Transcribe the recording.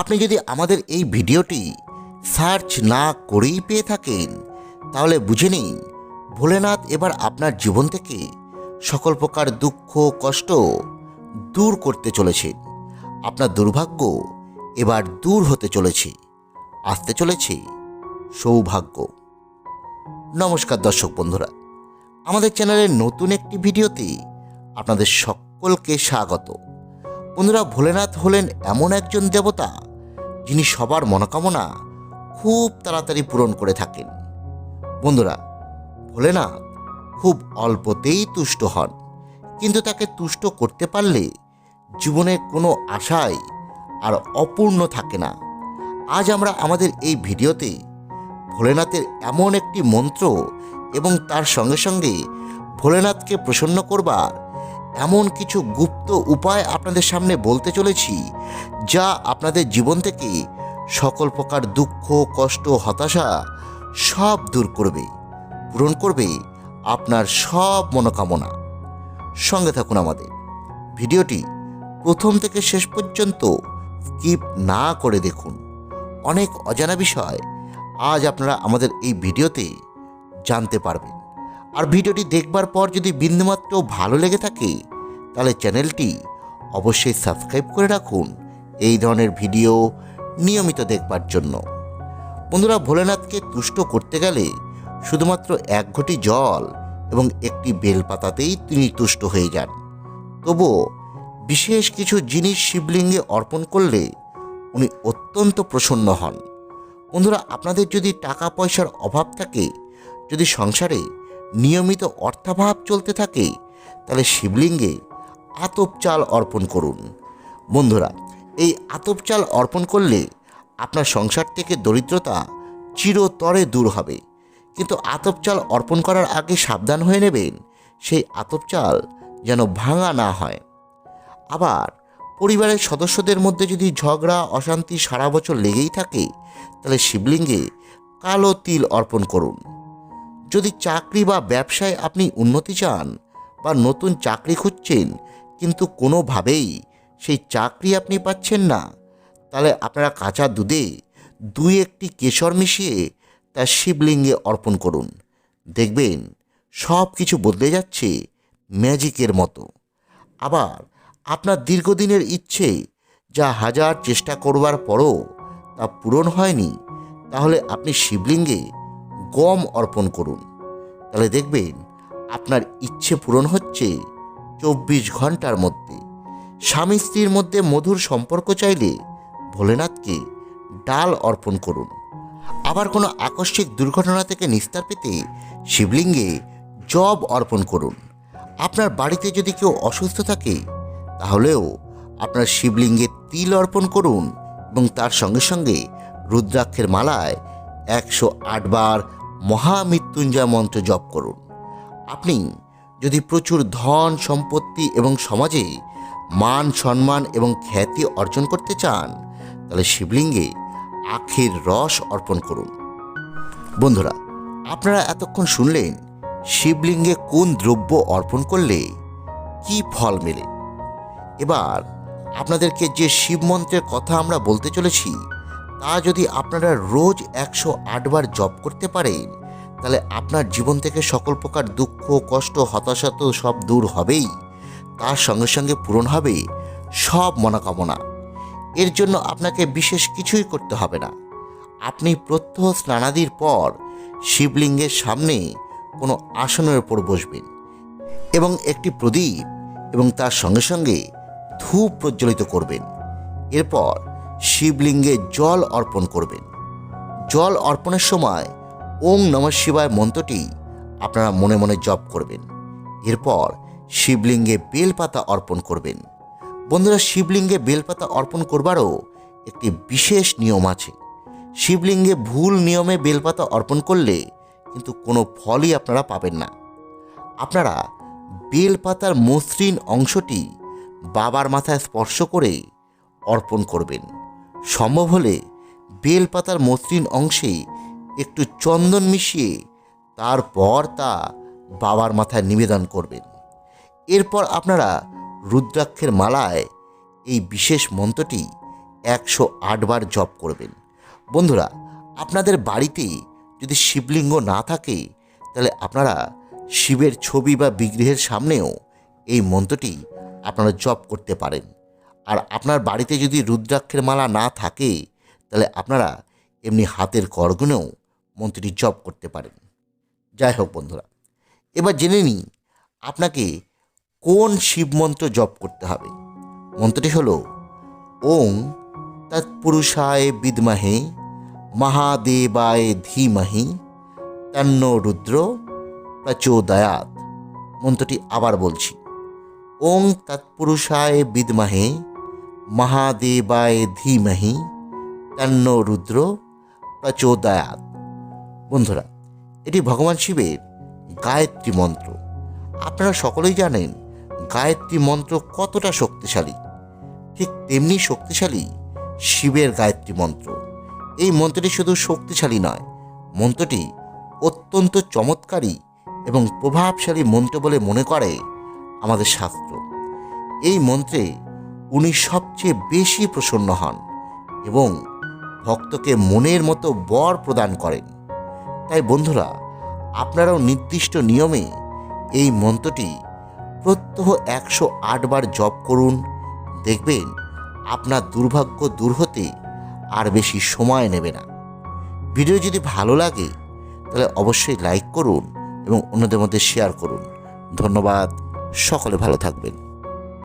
আপনি যদি আমাদের এই ভিডিওটি সার্চ না করেই পেয়ে থাকেন, তাহলে বুঝে নিন, ভোলেনাথ এবার আপনার জীবন থেকে সকল প্রকার দুঃখ, কষ্ট দূর করতে চলেছেন। আপনার দুর্ভাগ্য এবার দূর হতে চলেছে, আসতে চলেছে সৌভাগ্য। নমস্কার দর্শক বন্ধুরা, আমাদের চ্যানেলের নতুন একটি ভিডিওতে আপনাদের সকলকে স্বাগত। বন্ধুরা, ভোলেনাথ হলেন এমন একজন দেবতা যিনি সবার মনোকামনা খুব তাড়াতাড়ি পূরণ করে থাকেন। বন্ধুরা, ভোলেনাথ খুব অল্পতেই তুষ্ট হন, কিন্তু তাকে তুষ্ট করতে পারলে জীবনের কোনো আশাই আর অপূর্ণ থাকে না। আজ আমরা আমাদের এই ভিডিওতে ভোলেনাথের এমন একটি মন্ত্র এবং তার সঙ্গে সঙ্গে ভোলেনাথকে প্রসন্ন করবার এমন কিছু গুপ্ত উপায় আপনাদের সামনে বলতে চলেছি, যা আপনাদের জীবন থেকে সকল প্রকার দুঃখ, কষ্ট, হতাশা সব দূর করবে, পূরণ করবে আপনার সব মনোকামনা। সঙ্গে থাকুন আমাদের। ভিডিওটি প্রথম থেকে শেষ পর্যন্ত স্কিপ না করে দেখুন। অনেক অজানা বিষয় আজ আপনারা আমাদের এই ভিডিওতে জানতে পারবেন। আর ভিডিওটি দেখবার পর যদি বিন্দুমাত্র ভালো লেগে থাকে, তাহলে চ্যানেলটি অবশ্যই সাবস্ক্রাইব করে রাখুন। এই ধরনের ভিডিও নিয়মিত দেখবার জন্য। বন্ধুরা, ভোলেনাথকে তুষ্ট করতে গেলে শুধুমাত্র এক ঘটি জল এবং একটি বেলপাতাতেই তিনি তুষ্ট হয়ে যান। তবুও বিশেষ কিছু জিনিস শিবলিঙ্গে অর্পণ করলে উনি অত্যন্ত প্রসন্ন হন। বন্ধুরা, আপনাদের যদি টাকা পয়সার অভাব থাকে, যদি সংসারে নিয়মিত অর্থাভাব চলতে থাকে, তাহলে শিবলিঙ্গে আতপ চাল অর্পণ করুন। বন্ধুরা, এই আতপ চাল অর্পণ করলে আপনার সংসার থেকে দরিদ্রতা চিরতরে দূর হবে। কিন্তু আতপ চাল অর্পণ করার আগে সাবধান হয়ে নেবেন, সেই আতপ চাল যেন ভাঙা না হয়। আবার পরিবারের সদস্যদের মধ্যে যদি ঝগড়া, অশান্তি সারা বছর লেগেই থাকে, তাহলে শিবলিঙ্গে কালো তিল অর্পণ করুন। যদি চাকরি বা ব্যবসায় আপনি উন্নতি চান বা নতুন চাকরি খুঁজছেন, কিন্তু কোনোভাবেই সেই চাকরি আপনি পাচ্ছেন না, তাহলে আপনারা কাঁচা দুধে দুই একটি কেশর মিশিয়ে তা শিবলিঙ্গে অর্পণ করুন। দেখবেন সব কিছু বদলে যাচ্ছে ম্যাজিকের মতো। আবার আপনার দীর্ঘদিনের ইচ্ছে যা হাজার চেষ্টা করবার পরও তা পূরণ হয়নি, তাহলে আপনি শিবলিঙ্গে গম অর্পণ করুন। তাহলে দেখবেন আপনার ইচ্ছে পূরণ হচ্ছে চব্বিশ ঘণ্টার মধ্যে। স্বামী স্ত্রীর মধ্যে মধুর সম্পর্ক চাইলে ভোলেনাথকে ডাল অর্পণ করুন। আবার কোনো আকস্মিক দুর্ঘটনা থেকে নিস্তার পেতে শিবলিঙ্গে জব অর্পণ করুন। আপনার বাড়িতে যদি কেউ অসুস্থ থাকে, তাহলেও আপনার শিবলিঙ্গে তিল অর্পণ করুন এবং তার সঙ্গে সঙ্গে রুদ্রাক্ষের মালায় একশো আটবার মহামৃত্যুঞ্জয় মন্ত্র জপ করুন। আপনি যদি প্রচুর ধন, সম্পত্তি এবং সমাজে মান, সম্মান এবং খ্যাতি অর্জন করতে চান, তাহলে শিবলিঙ্গে আখের রস অর্পণ করুন। বন্ধুরা, আপনারা এতক্ষণ শুনলেন শিবলিঙ্গে কোন দ্রব্য অর্পণ করলে কি ফল মেলে। এবার আপনাদেরকে যে শিব মন্ত্রের কথা আমরা বলতে চলেছি তা যদি আপনারা রোজ একশো আটবার জপ করতে পারেন, তাহলে আপনার জীবন থেকে সকল প্রকার দুঃখ, কষ্ট, হতাশা তো সব দূর হবেই। তার সঙ্গে সঙ্গে পূরণ হবে সব মনোকামনা। এর জন্য আপনাকে বিশেষ কিছুই করতে হবে না। আপনি প্রত্যহ স্নানাদির পর শিবলিঙ্গের সামনে কোনো আসনের ওপর বসবেন এবং একটি প্রদীপ এবং তার সঙ্গে সঙ্গে ধূপ প্রজ্বলিত করবেন। এরপর শিবলিঙ্গে জল অর্পণ করবেন। জল অর্পণের সময় ওং নম শিবায় মন্ত্রটি আপনারা মনে মনে জপ করবেন। এরপর শিবলিঙ্গে বেলপাতা অর্পণ করবেন। বন্ধুরা, শিবলিঙ্গে বেলপাতা অর্পণ করবারও একটি বিশেষ নিয়ম আছে। শিবলিঙ্গে ভুল নিয়মে বেলপাতা অর্পণ করলে কিন্তু কোনো ফলই আপনারা পাবেন না। আপনারা বেলপাতার মসৃণ অংশটি বাবার মাথায় স্পর্শ করে অর্পণ করবেন। সম্ভব হলে বেলপাতার মসৃণ অংশে একটু চন্দন মিশিয়ে তারপর তা বাবার মাথায় নিবেদন করবেন। এরপর আপনারা রুদ্রাক্ষের মালায় এই বিশেষ মন্ত্রটি একশো আটবার জপ করবেন। বন্ধুরা, আপনাদের বাড়িতে যদি শিবলিঙ্গ না থাকে, তাহলে আপনারা শিবের ছবি বা বিগ্রহের সামনেও এই মন্ত্রটি আপনারা জপ করতে পারেন। আর আপনার বাড়িতে যদি রুদ্রাক্ষের মালা না থাকে, তাহলে আপনারা এমনি হাতের করগুনেও মন্ত্রটি জপ করতে পারেন। যাই হোক বন্ধুরা, এবার জেনে নিই আপনাকে কোন শিব মন্ত্র জপ করতে হবে। মন্ত্রটি হলো, ওং তৎপুরুষায় বিদ্মহে, মহাদেবায় ধীমহি, তন্ন রুদ্র প্রচোদয়াত মন্ত্রটি আবার বলছি, ওং তৎপুরুষায় বিদ্মহে মহাদেবায় ধীমহি তন্ন রুদ্র প্রচোদয়াত। বন্ধুরা, এটি ভগবান শিবের গায়ত্রী মন্ত্র। আপনারা সকলেই জানেন গায়ত্রী মন্ত্র কতটা শক্তিশালী। ঠিক তেমনি শক্তিশালী শিবের গায়ত্রী মন্ত্র। এই মন্ত্রটি শুধু শক্তিশালী নয়, মন্ত্রটি অত্যন্ত চমৎকারী এবং প্রভাবশালী মন্ত্র বলে মনে করে আমাদের শাস্ত্র। এই মন্ত্রে উনি সবচেয়ে বেশি প্রসন্ন হন এবং ভক্তকে মনের মতো বর প্রদান করেন। তাই বন্ধুরা, আপনারাও নির্দিষ্ট নিয়মে এই মন্ত্রটি প্রত্যহ একশো আটবার জপ করুন। দেখবেন আপনার দুর্ভাগ্য দূর হতে আর বেশি সময় নেবে না। ভিডিও যদি ভালো লাগে, তাহলে অবশ্যই লাইক করুন এবং অন্যদের মধ্যে শেয়ার করুন। ধন্যবাদ, সকলে ভালো থাকবেন।